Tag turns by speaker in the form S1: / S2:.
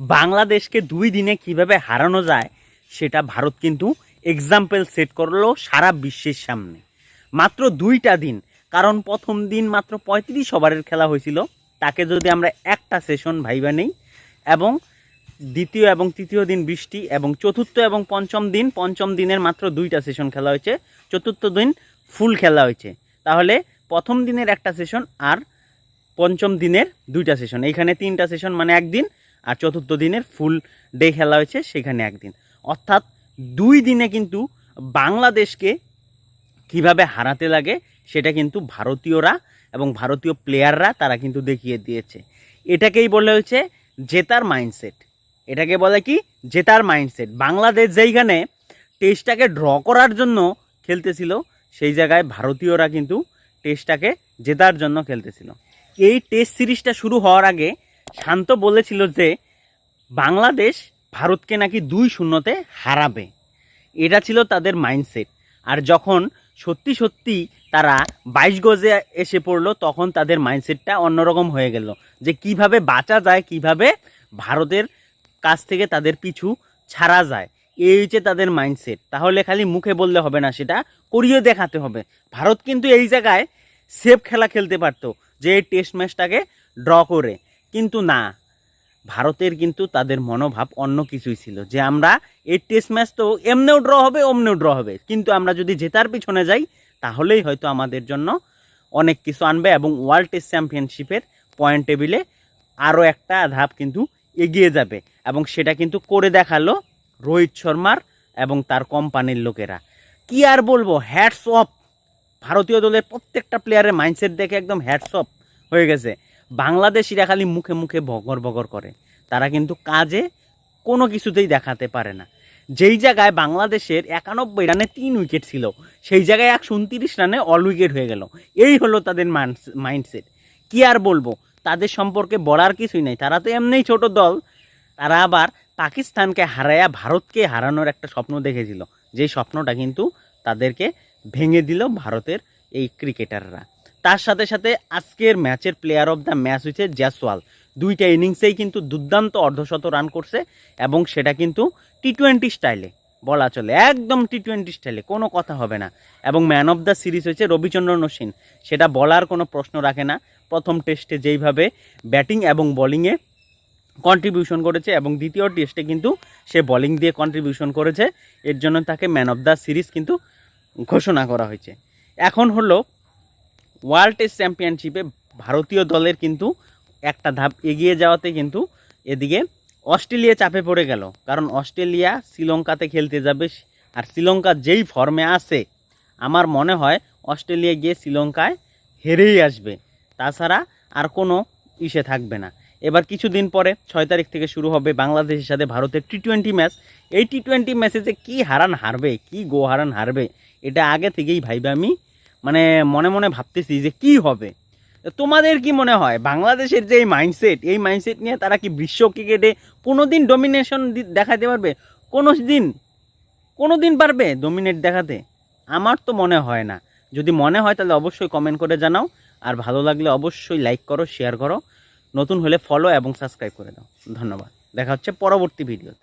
S1: বাংলাদেশকে দুই দিনে কীভাবে হারানো যায়, সেটা ভারত কিন্তু এক্সাম্পল সেট করল সারা বিশ্বের সামনে। মাত্র দুইটা দিন, কারণ প্রথম দিন মাত্র পঁয়ত্রিশ ওভারের খেলা হয়েছিল। তাকে যদি আমরা একটা সেশন ভাইবা নেই, এবং দ্বিতীয় এবং তৃতীয় দিন বৃষ্টি, এবং চতুর্থ এবং পঞ্চম দিন, পঞ্চম দিনের মাত্র দুইটা সেশন খেলা হয়েছে। চতুর্থ দিন ফুল খেলা হয়েছে। তাহলে প্রথম দিনের একটা সেশন আর পঞ্চম দিনের দুইটা সেশন এইখানে তিনটা সেশন মানে একদিন আর চতুর্থ দিনের ফুল ডে খেলা হয়েছে সেখানে একদিন। অর্থাৎ দুই দিনে কিন্তু বাংলাদেশকে কীভাবে হারাতে লাগে সেটা কিন্তু ভারতীয়রা এবং ভারতীয় প্লেয়াররা তারা কিন্তু দেখিয়ে দিয়েছে। এটাকেই বলে হয়েছে জেতার মাইন্ডসেট এটাকে বলে কি? জেতার মাইন্ডসেট বাংলাদেশ যেইখানে টেস্টটাকে ড্র করার জন্য খেলতেছিল, সেই জায়গায় ভারতীয়রা কিন্তু টেস্টটাকে জেতার জন্য খেলতেছিল। এই টেস্ট সিরিজটা শুরু হওয়ার আগে শান্ত বলেছিল যে বাংলাদেশ ভারতকে নাকি দুই শূন্যতে হারাবে। এটা ছিল তাদের মাইন্ডসেট আর যখন সত্যি সত্যি তারা বাইশ গজে এসে পড়ল, তখন তাদের মাইন্ডসেটটা অন্যরকম হয়ে গেল। যে কীভাবে বাঁচা যায়, কীভাবে ভারতের কাছ থেকে তাদের পিছু ছাড়া যায়, এই হচ্ছে তাদের মাইন্ডসেট তাহলে খালি মুখে বললে হবে না সেটা করিয়ে দেখাতে হবে। ভারত কিন্তু এই জায়গায় সেফ খেলা খেলতে পারতো, যে এই টেস্ট ম্যাচটাকে ড্র করে। কিন্তু না। ভারতের কিন্তু তাদের মনোভাব অন্য কিছুই ছিল। যে আমরা এই টেস্ট ম্যাচ তো এমনেও ড্র হবে, অমনেও ড্র হবে। কিন্তু আমরা যদি জেতার পিছনে যাই, তাহলেই হয়তো আমাদের জন্য অনেক কিছু আনবে এবং ওয়ার্ল্ড টেস্ট চ্যাম্পিয়নশিপের পয়েন্ট টেবিলে আরও একটা ধাপ কিন্তু এগিয়ে যাবে। এবং সেটা কিন্তু করে দেখাল রোহিত শর্মার এবং তার কোম্পানির লোকেরা। কি আর বলব? হ্যাটস অফ ভারতীয় দলের প্রত্যেকটা প্লেয়ারের মাইন্ডসেট দেখে একদম হ্যাটস অফ হয়ে গেছে। বাংলাদেশিরা খালি মুখে মুখে বগর বগর করে। তারা কিন্তু কাজে কোনো কিছুতেই দেখাতে পারে না। যেই জায়গায় বাংলাদেশের একানব্বই রানে তিন উইকেট ছিল, সেই জায়গায় একশো উনত্রিশ রানে অল উইকেট হয়ে গেল। এই হলো তাদের মাইন্ডসেট কি আর বলব? তাদের সম্পর্কে বলার কিছুই নাই। তারা তো এমনিই ছোট দল। তারা আবার পাকিস্তানকে হারায়া ভারতকে হারানোর একটা স্বপ্ন দেখেছিল। যেই স্বপ্নটা কিন্তু তাদেরকে ভেঙে দিল ভারতের এই ক্রিকেটাররা। তার সাথে সাথে আজকের ম্যাচের প্লেয়ার অফ দ্য ম্যাচ হয়েছে জ্যাসওয়াল দুইটা ইনিংসেই কিন্তু দুর্দান্ত অর্ধশত রান করছে এবং সেটা কিন্তু টি টোয়েন্টি স্টাইলে বলা চলে। একদম টি টোয়েন্টি স্টাইলে কোনো কথা হবে না। এবং ম্যান অফ দ্য সিরিজ হয়েছে রবিচন্দ্রন অশ্বিন। সেটা বলার কোনো প্রশ্ন রাখে না। প্রথম টেস্টে যেইভাবে ব্যাটিং এবং বোলিংয়ে কন্ট্রিবিউশন করেছে এবং দ্বিতীয় টেস্টে কিন্তু সে বোলিং দিয়ে কন্ট্রিবিউশন করেছে। এর জন্য তাকে ম্যান অফ দ্য সিরিজ কিন্তু ঘোষণা করা হয়েছে। এখন হলো ওয়ার্ল্ড টেস্ট চ্যাম্পিয়নশিপে ভারতীয় দলের কিন্তু একটা ধাপ এগিয়ে যাওয়াতে কিন্তু এদিকে অস্ট্রেলিয়া চাপে পড়ে গেল। কারণ অস্ট্রেলিয়া শ্রীলঙ্কাতে খেলতে যাবে আর শ্রীলঙ্কা যেই ফর্মে আছে, আমার মনে হয় অস্ট্রেলিয়া গিয়ে শ্রীলঙ্কায় হেরেই আসবে। তাছাড়া আর কোনো ইসে থাকবে না। এবার কিছুদিন পরে ছয় তারিখ থেকে শুরু হবে বাংলাদেশের সাথে ভারতের টি টোয়েন্টি ম্যাচ এই টি টোয়েন্টি ম্যাচে যে কী হারান হারবে, কী গো হারান হারবে, এটা আগে থেকেই ভাইবে আমি মানে মনে মনে ভাবতেছি যে কি হবে? তোমাদের কি মনে হয়? বাংলাদেশের যে এই মাইন্ডসেট এই মাইন্ডসেট নিয়ে তারা কি বিশ্ব ক্রিকেটে কোনো দিন ডমিনেশন দেখাতে পারবে? কোনো দিন কোনো দিন পারবে ডমিনেট দেখাতে? আমার তো মনে হয় না। যদি মনে হয় তাহলে অবশ্যই কমেন্ট করে জানাও। আর ভালো লাগলে অবশ্যই লাইক করো শেয়ার করো। নতুন হলে ফলো এবং সাবস্ক্রাইব করে দাও। ধন্যবাদ। দেখা হচ্ছে পরবর্তী ভিডিওতে